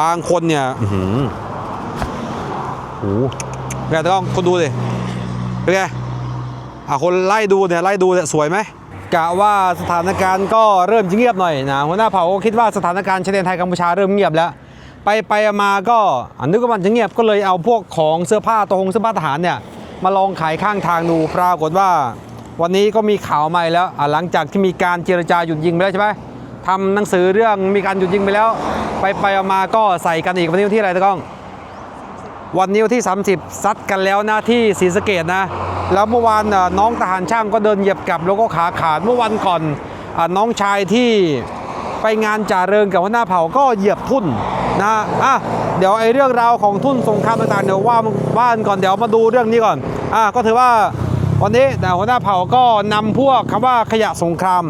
บางคนเนี่ยอื้อหือโอ้โหแกแต่ก็คนดูดิเป็นไงอะคนไล่ดูเนี่ยไล่ดูเนี่ยสวยไหมกะว่าสถานการณ์ก็เริ่มจะเงียบหน่อยนะหัวหน้าเผ่าก็คิดว่าสถานการณ์ชายแดนไทยกัมพูชาเริ่มเงียบแล้ว ไปไปมาก็อนึกว่ามันจะเงียบก็เลยเอาพวกของเสื้อผ้าตัวหงเสื้อผ้าทหารเนี่ยมาลองขายข้างทางดูปรากฏว่า วันนี้ก็มีข่าวใหม่แล้วอะหลังจากที่มีการเจรจาหยุดยิงไปแล้วใช่ไหมทำหนังสือเรื่องมีการหยุดยิงไปแล้ว ไปไปมาก็ใส่กันอีกวันนี้วันที่อะไรตะก้อง วันนี้วันที่ 30 ซัดกันแล้วนะที่ศรีสะเกดนะ แล้วเมื่อวานน้องทหารช่างก็เดินเหยียบกลับแล้วก็ขาขาดเมื่อวันก่อนอน้องชายที่ไปงานจ่าเริงกับหัวหน้าเผ่าก็เหยียบทุ่นนะอะเดี๋ยวไอ้เรื่องราวของทุ่นสงครามต่างๆเดี๋ยวว่าบ้านก่อนเดี๋ยวมาดูเรื่องนี้ก่อนอะก็ถือว่าวันนี้แต่หัวหน้าเผ่าก็นำพวกคำว่าขยะสงคราม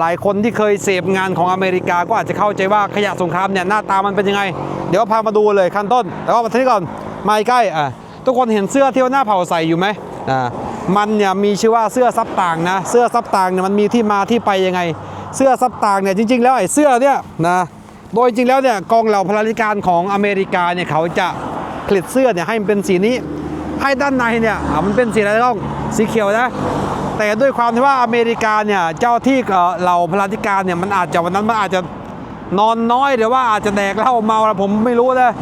หลายคนที่เคยเสพงานของอเมริกาก็อาจจะเข้าใจว่าขยะสงครามเนี่ยหน้าตามันเป็นยังไง เดี๋ยวพามาดูเลยขั้นต้น แล้วก็มาที่นี่ก่อนมาใกล้อะทุกคนเห็นเสื้อที่หัวหน้าเผาใส่อยู่ไหมอ่ามันเนี่ยมีชื่อว่าเสื้อซับต่างนะเสื้อซับต่างเนี่ยมันมีที่มาที่ไปยังไง เสื้อซับต่างเนี่ยจริง ๆ แล้วไอ้เสื้อเนี่ยนะโดยจริงแล้วเนี่ยกองเหล่าพลาธิการของอเมริกาเนี่ยเขาจะผลิตเสื้อเนี่ยให้มันเป็นสีนี้ ให้ด้านในเนี่ยอะมันเป็นสีอะไรต้องสีเขียวนะ แต่ด้วยความที่ว่าอเมริกาเนี่ยเจ้าที่เหล่าพลาธิการเนี่ยมันอาจจะวันนั้นมันอาจจะนอนน้อยหรือว่าอาจจะแดกเหล้าเมาอะไรผมไม่รู้นะ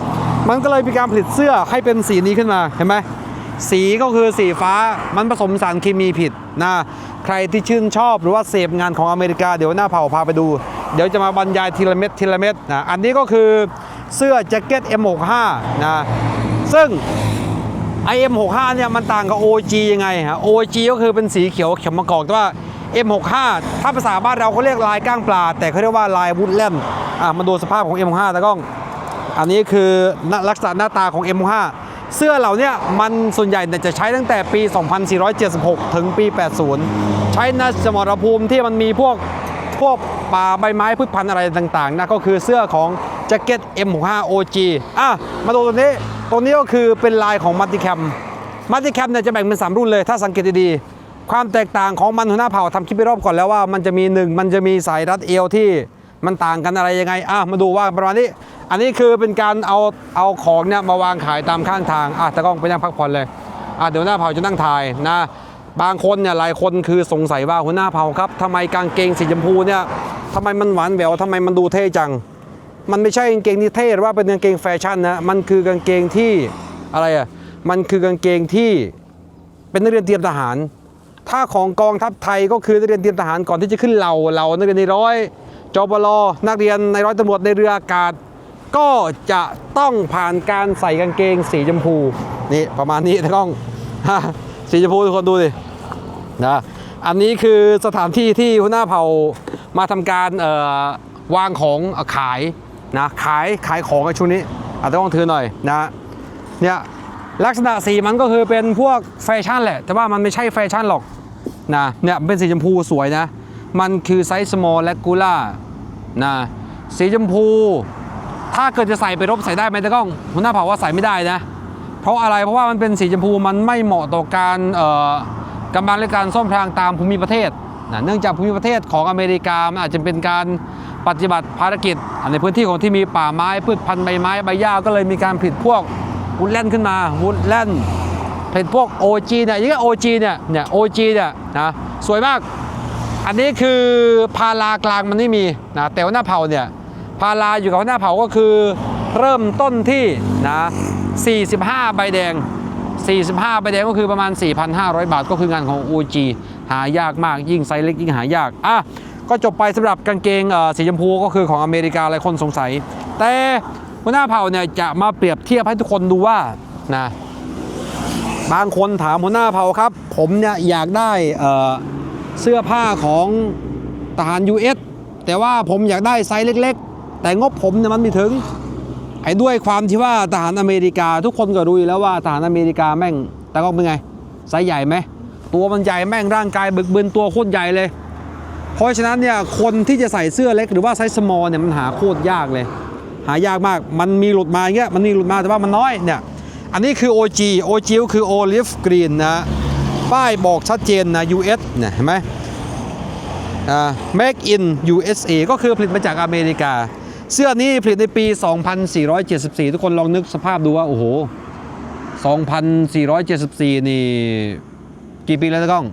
มันก็เลยมีการผลิตเสื้อให้เป็นสีนี้ขึ้นมาเห็นไหมสีก็คือสีฟ้ามันผสมสารเคมีผิดนะใครที่ชื่นชอบหรือว่าเสพงานของอเมริกาเดี๋ยวหน้าเผาพาไปดู เดี๋ยวจะมาบรรยายทีละเม็ดทีละเม็ดนะอันนี้ก็คือเสื้อแจ็คเก็ต M65 นะซึ่ง IM65 เนี่ยมันต่างกับ OG ยังไงฮะ OG ก็คือเป็นสีเขียวเขียวมะกอกแต่ว่า M65 ถ้าภาษาบ้านเราเขาเรียกลายก้างปลา แต่เขาเรียกว่าลายวุ้นแล่มอะมาดูสภาพของ M65 ตะก้อง อันนี้คือลักษณะหน้าตาของ M65 เสื้อเหล่านี้มันส่วนใหญ่จะใช้ตั้งแต่ปี 2476 ถึงปี 80 ใช้ในสมรภูมิที่มันมีพวกพวกป่าใบไม้พืชพันธุ์อะไรต่างๆนะก็คือเสื้อของแจ็คเก็ต M65 OG อะมาดูตัวนี้ ตัวนี้ก็คือเป็นลายของมัตติแคมมัตติแคมเนี่ยจะแบ่งเป็น 3 รุ่นเลย ถ้าสังเกตดีๆ ความแตกต่างของมันหัวหน้าเผ่าทำคลิปไปรอบก่อนแล้วว่ามันจะมีหนึ่งมันจะมีสายรัดเอวที่มันต่างกันอะไรยังไง อะ มาดูว่าประมาณนี้ อันนี้คือเป็นการเอาเอาของเนี่ยมาวางขายตามข้างทาง อะตะก้องไปนั่งพักผ่อนเลย อะเดี๋ยวหน้าเผาจะนั่งถ่ายนะ บางคนเนี่ยหลายคนคือสงสัยว่าหัวหน้าเผาครับทำไมกางเกงสีชมพูเนี่ยทำไมมันหวานแหววทำไมมันดูเท่จัง มันไม่ใช่กางเกงที่เท่หรือว่าเป็นกางเกงแฟชั่นนะมันคือกางเกงที่อะไรอะมันคือกางเกงที่เป็นนักเรียนเตรียมทหาร ถ้าของกองทัพไทยก็คือนักเรียนเตรียมทหารก่อนที่จะขึ้นเหล่าเหล่านักเรียนในร้อยจบลนักเรียนในร้อยตำรวจในเรืออากาศ ก็จะต้องผ่านการใส่กางเกงสีชมพูนี่ประมาณนี้นะกล้องสีชมพูทุกคนดูดินะอันนี้คือสถานที่ที่หัวหน้าเผ่ามาทำการวางของขาย นะขายขายของในช่วงนี้อาจจะต้องถือหน่อยนะเนี่ยลักษณะสีมันก็คือเป็นพวกแฟชั่นแหละ แต่ว่ามันไม่ใช่แฟชั่นหรอกนะเนี่ยเป็นสีชมพูสวยนะ มันคือไซส์ small และกูล่านะสีชมพู ถ้าเกิดจะใส่ไปรบใส่ได้ไหมตะกล้องหัวหน้าเผ่าว่าใส่ไม่ได้นะ เพราะอะไรเพราะว่ามันเป็นสีชมพูมันไม่เหมาะต่อการเอ่อกำบังและการซ่อมพรางตามภูมิประเทศนะเนื่องจากภูมิประเทศของอเมริกามันอาจจะเป็นการ ปฏิบัติภารกิจ ในพื้นที่ของที่มีป่าไม้พืชพันธุ์ใบไม้ใบหญ้าก็เลยมีการผลิตพวกวุ้นแล่นขึ้นมาวุ้นแล่นผลิตพวก OG เนี่ยอย่างเงี้ย OG เนี่ยเนี่ย OG เนี่ยนะสวยมาก อันนี้คือพารากลางมันไม่มีนะแต่ว่าหน้าเผาเนี่ยพาราอยู่กับหน้าเผาก็คือเริ่มต้นที่นะ45 ใบแดง 45 ใบแดงก็คือประมาณ 4,500 บาทก็คืองานของ OG หายากมากยิ่งไซส์เล็กยิ่งหายากอะ ก็จบไปสำหรับกางเกงสีชมพูก็คือของอเมริกาหลายคนสงสัย แต่หัวหน้าเผ่าเนี่ยจะมาเปรียบเทียบให้ทุกคนดูว่านะบางคนถามหัวหน้าเผ่าครับ ผมเนี่ยอยากได้เอ่อเสื้อผ้าของทหาร US แต่ว่าผมอยากได้ไซส์เล็ก ๆ แต่งบผมเนี่ยมันไม่ถึงไอ้ด้วยความที่ว่าทหารอเมริกาทุกคนก็รู้อยู่แล้วว่าทหารอเมริกาแม่ง แต่ก็เป็นไงไซส์ใหญ่ไหมตัวมันใหญ่แม่งร่างกายบึกบึนตัวโคตรใหญ่เลย เพราะฉะนั้นเนี่ยคนที่จะใส่เสื้อเล็กหรือว่าไซส์ small เนี่ยมันหาโคตรยากเลย หายากมากมันมีหลุดมาเงี้ยมันมีหลุดมาแต่ว่ามันน้อยเนี่ยอันนี้คือ OG OG ก็คือ Olive Green นะป้ายบอกชัดเจนนะ US เนี่ยเห็นไหมอ่า Make in USA ก็คือผลิตมาจากอเมริกา เสื้อนี้ผลิตในปี 2474 ทุกคนลองนึกสภาพดูว่า โอ้โห 2474 นี่ กี่ปีแล้วนะกล้อง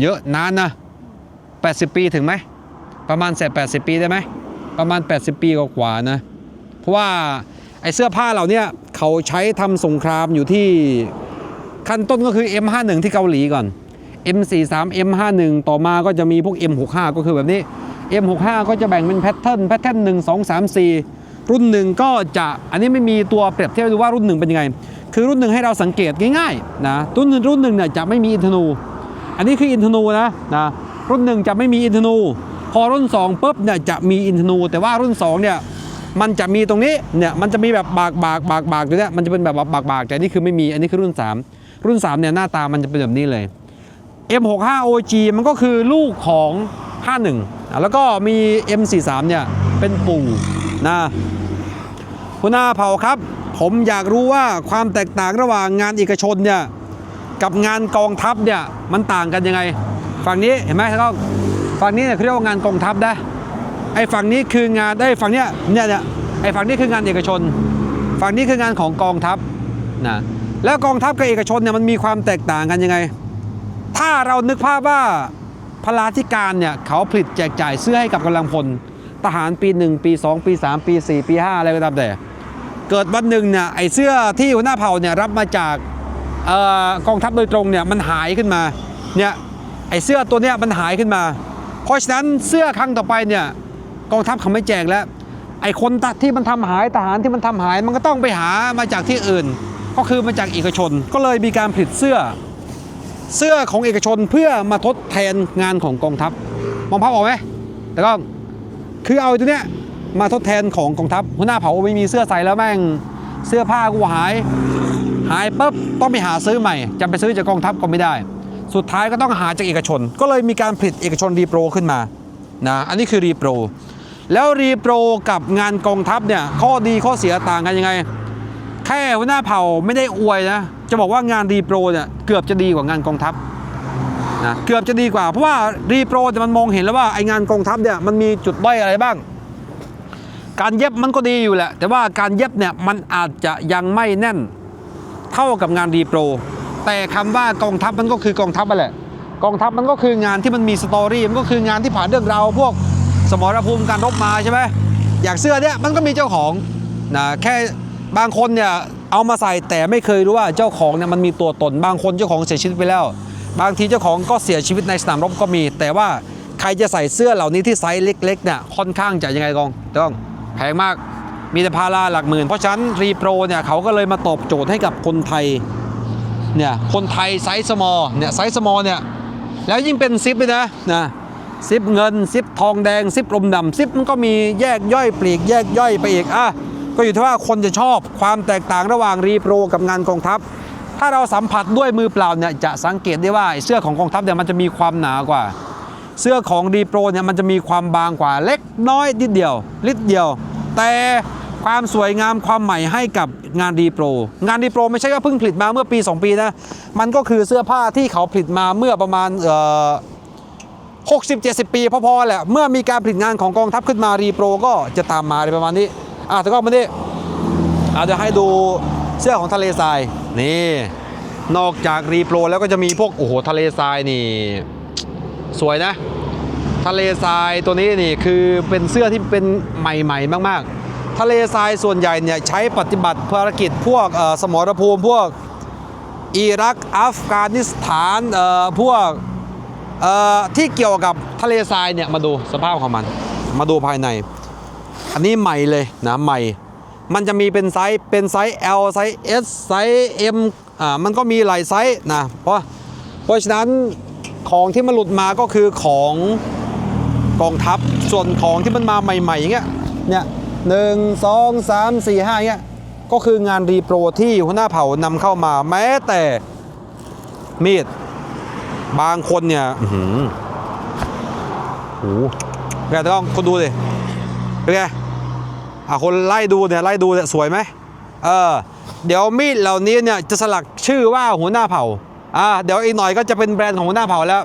เยอะนานนะ 80 ปีถึงไหม ประมาณแส80 ปีได้ไหม ประมาณ 80 ปีกว่านะ เพราะว่าไอ้เสื้อผ้าเหล่าเนี้ยเขาใช้ทำสงครามอยู่ที่ขั้นต้นก็คือ M51 ที่เกาหลีก่อน M43 M51 ต่อมาก็จะมีพวก M65 ก็คือแบบนี้ M65 ก็จะแบ่งเป็นแพทเทิร์น แพทเทิร์น1 2 3 4รุ่นหนึ่งก็จะอันนี้ไม่มีตัวเปรียบเทียบดูว่ารุ่นหนึ่งเป็นยังไง คือรุ่นหนึ่งให้เราสังเกตง่ายๆนะรุ่นหนึ่งรุ่นหนึ่งเนี่ยจะไม่มีอินทนู อันนี้คืออินทนูนะนะ รุ่นหนึ่งจะไม่มีอินทนู พอรุ่น2ปุ๊บเนี่ยจะมีอินทนู แต่ว่ารุ่น2เนี่ยมันจะมีตรงนี้เนี่ยมันจะมีแบบบากบากบากบากตรงเนี้ยมันจะเป็นแบบบากบากแต่นี่คือไม่มีอันนี้คือรุ่น 3 รุ่น3เนี่ยหน้าตามันจะเป็นแบบนี้เลย M65 OG มันก็คือลูกของ 51อะแล้วก็มี M43 เนี่ยเป็นปู่นะคุณนาเผาครับ ผมอยากรู้ว่าความแตกต่างระหว่างงานเอกชนเนี่ยกับงานกองทัพเนี่ยมันต่างกันยังไง ฝั่งนี้เห็นไหมแล้วก็ฝั่งนี้เนี่ยเขาเรียกว่างานกองทัพนะไอ้ฝั่งนี้คืองานได้ฝั่งเนี้ยเนี่ยเนี่ยไอ้ฝั่งนี้คืองานเอกชน ฝั่งนี้คืองานของกองทัพนะแล้วกองทัพกับเอกชนเนี่ยมันมีความแตกต่างกันยังไง ถ้าเรานึกภาพว่าพลาธิการเนี่ยเขาผลิตแจกจ่ายเสื้อให้กับกำลังพลทหารปี 1 ปี 2 ปี 3 ปี 4 ปี 5 อะไรก็ตามแต่ เกิดวันหนึ่งเนี่ยไอ้เสื้อที่หัวหน้าเผ่าเนี่ยรับมาจากออกองทัพโดยตรงเนี่ยมันหายขึ้นมาเนี่ย ไอ้เสื้อตัวเนี้ยมันหายขึ้นมา เพราะฉะนั้นเสื้อครั้งต่อไปเนี่ยกองทัพเขาไม่แจกแล้ว ไอ้คนที่มันทำหายทหารที่มันทำหาย มันก็ต้องไปหามาจากที่อื่น ก็คือมาจากเอกชน ก็เลยมีการผลิตเสื้อ เสื้อของเอกชนเพื่อมาทดแทนงานของกองทัพมองภาพออกไหมแต่ก็คือเอาตัวเนี้ยมาทดแทนของกองทัพหัวหน้าเผาไม่มีเสื้อใส่แล้วแม่งเสื้อผ้ากูหาย หายปุ๊บต้องไปหาซื้อใหม่จะไปซื้อจากกองทัพก็ไม่ได้ สุดท้ายก็ต้องหาจากเอกชน ก็เลยมีการผลิตเอกชนรีโปรขึ้นมานะอันนี้คือรีโปรแล้วรีโปรกับงานกองทัพเนี่ยข้อดีข้อเสียต่างกันยังไง แค่หัวหน้าเผ่าไม่ได้อวยนะจะบอกว่างานรีโปรเนี่ยเกือบจะดีกว่างานกองทัพนะเกือบจะดีกว่า เพราะว่ารีโปรเนี่มันมองเห็นแล้วว่าไองานกองทัพเนี่ยมันมีจุดด้อยอะไรบ้าง การเย็บมันก็ดีอยู่แหละแต่ว่าการเย็บเนี่ยมันอาจจะยังไม่แน่นเท่ากับงานรีโปร แต่คำว่ากองทัพมันก็คือกองทัพไปแหละกองทัพมันก็คืองานที่มันมีสตอรี่มันก็คืองานที่ผ่านเรื่องราวพวกสมรภูมิการรบมาใช่ไหมอย่างเสื้อเนี่ยมันก็มีเจ้าของนะแค่บางคนเนี่ยเอามาใส่แต่ไม่เคยรู้ว่าเจ้าของเนี่ยมันมีตัวตน บางคนเจ้าของเสียชีวิตไปแล้ว บางทีเจ้าของก็เสียชีวิตในสนามรบก็มี แต่ว่าใครจะใส่เสื้อเหล่านี้ที่ไซส์เล็กๆเนี่ยค่อนข้างจะยังไงกองต้องแพงมากมีแต่พาราหลักหมื่น เพราะฉะนั้นรีโปรเนี่ยเขาก็เลยมาตอบโจทย์ให้กับคนไทย เนี่ยคนไทยไซส์สมอลเนี่ยไซส์สมอลเนี่ยแล้วยิ่งเป็นซิปเลยนะนะซิปเงินซิปทองแดงซิปลมดำซิปมันก็มีแยกย่อยปลีกแยกย่อยไปอีกอะก็อยู่ที่ว่าคนจะชอบความแตกต่างระหว่างรีโปรกับงานกองทัพ ถ้าเราสัมผัสด้วยมือเปล่าเนี่ยจะสังเกตได้ว่าเสื้อของกองทัพเนี่ยมันจะมีความหนากว่า เสื้อของรีโปรเนี่ยมันจะมีความบางกว่าเล็กน้อยนิดเดียวนิดเดียว แต่ ความสวยงามความใหม่ให้กับงานรีโปร งานรีโปรไม่ใช่ว่าเพิ่งผลิตมาเมื่อปี 2 ปีนะ มันก็คือเสื้อผ้าที่เขาผลิตมาเมื่อประมาณเอ่อ60 70ปีพอๆแหละ เมื่อมีการผลิตงานของกองทัพขึ้นมารีโปรก็จะตามมาอะไรประมาณนี้อะแต่ก็มาดิอาจจะให้ดูเสื้อของทะเลทรายนี่ นอกจากรีโปรแล้วก็จะมีพวกโอ้โหทะเลทรายนี่ สวยนะ ทะเลทรายตัวนี้นี่คือเป็นเสื้อที่เป็นใหม่ๆมากๆ ทะเลทรายส่วนใหญ่เนี่ยใช้ปฏิบัติภารกิจพวกสมรภูมิพวกอิรักอัฟกานิสถานพวกที่เกี่ยวกับทะเลทรายเนี่ยมาดูสภาพของมัน มาดูภายใน อันนี้ใหม่เลยนะใหม่ มันจะมีเป็นไซส์เป็นไซส์ L ไซส์ S ไซส์ M อ่ามันก็มีหลายไซส์นะเพราะเพราะฉะนั้นของที่มันหลุดมาก็คือของกองทัพส่วนของที่มันมาใหม่ๆอย่างเงี้ยเนี่ย หนึ่งสองสามสี่ห้าเงี้ยก็คืองานรีโปรที่หัวหน้าเผ่านำเข้ามาแม้แต่มีดบางคนเนี่ยโอ้โหแกต่ต้องคนดูดิเป็นไงอะคนไล่ดูเนี่ยไล่ดูเนี่ยสวยไหมเออเดี๋ยวมีดเหล่านี้เนี่ยจะสลักชื่อว่าหัวหน้าเผ่าอ่าเดี๋ยวอีกหน่อยก็จะเป็นแบรนด์ของหัวหน้าเผ่าแล้ว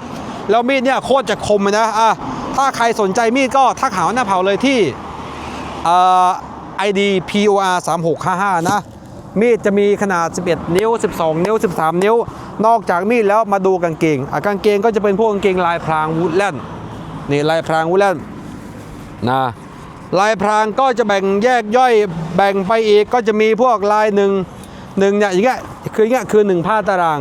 แล้วมีดเนี่ยโคตรจะคมเลยนะอะถ้าใครสนใจมีดก็ทักหาหัวหน้าเผ่าเลยที่ อ่อ ID POR 3655 นะ มีดจะมีขนาด 11 นิ้ว 12 นิ้ว 13 นิ้ว นอกจากมีดแล้วมาดูกางเกงอะกางเกงก็จะเป็นพวกกางเกงลายพรางวูดแลนด์นี่ลายพรางวูดแลนด์นะลายพรางก็จะแบ่งแยกย่อยแบ่งไปอีกก็จะมีพวกลายหนึ่งหนึ่งเนี่ยอย่างเงี้ยคืออย่างเงี้ยคือหนึ่งผ้าตาราง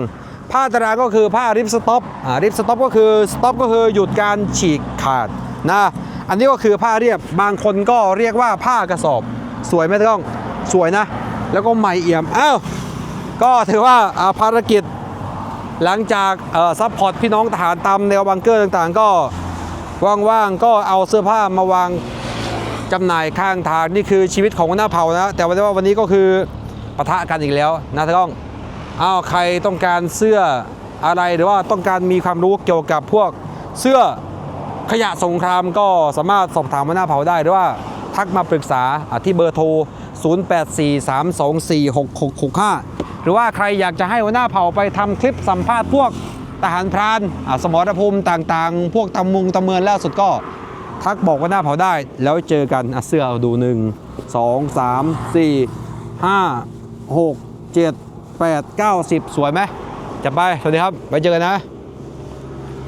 ผ้าตารางก็คือผ้าริบสต็อปอ่าริบสต็อปก็คือสต็อปก็คือหยุดการฉีกขาดนะ อันนี้ก็คือผ้าเรียบบางคนก็เรียกว่าผ้ากระสอบ สวยไหมท่านกล้องสวยนะ แล้วก็ใหม่เอี่ยมอ้าวก็ถือว่าอ่าภารกิจหลังจากซัพพอร์ตพี่น้องทหารตามแนวบังเกอร์ต่างๆ ก็ว่างๆก็เอาเสื้อผ้ามาวางจำหน่ายข้างทางนี่คือชีวิตของหน้าเผ่านะ แต่ว่าวันนี้ก็คือปะทะกันอีกแล้วนะท่านต้องอ้าวใครต้องการเสื้ออะไรหรือว่าต้องการมีความรู้เกี่ยวกับพวกเสื้อ ขยะสงครามก็สามารถสอบถามหัวหน้าเผาได้หรือว่าทักมาปรึกษาที่เบอร์โทร 0843246665 หรือว่าใครอยากจะให้หัวหน้าเผ่าไปทำคลิปสัมภาษณ์พวกทหารพรานสมรภูมิต่างๆ พวกตำมุงตำเมือนล่าสุดก็ทักบอกหัวหน้าเผ่าได้ แล้วเจอกันอะเสื้อเอาดู 1 2 3 4 5 6 7 8 9 10 สวยไหมจะไป สวัสดีครับไว้เจอกันนะ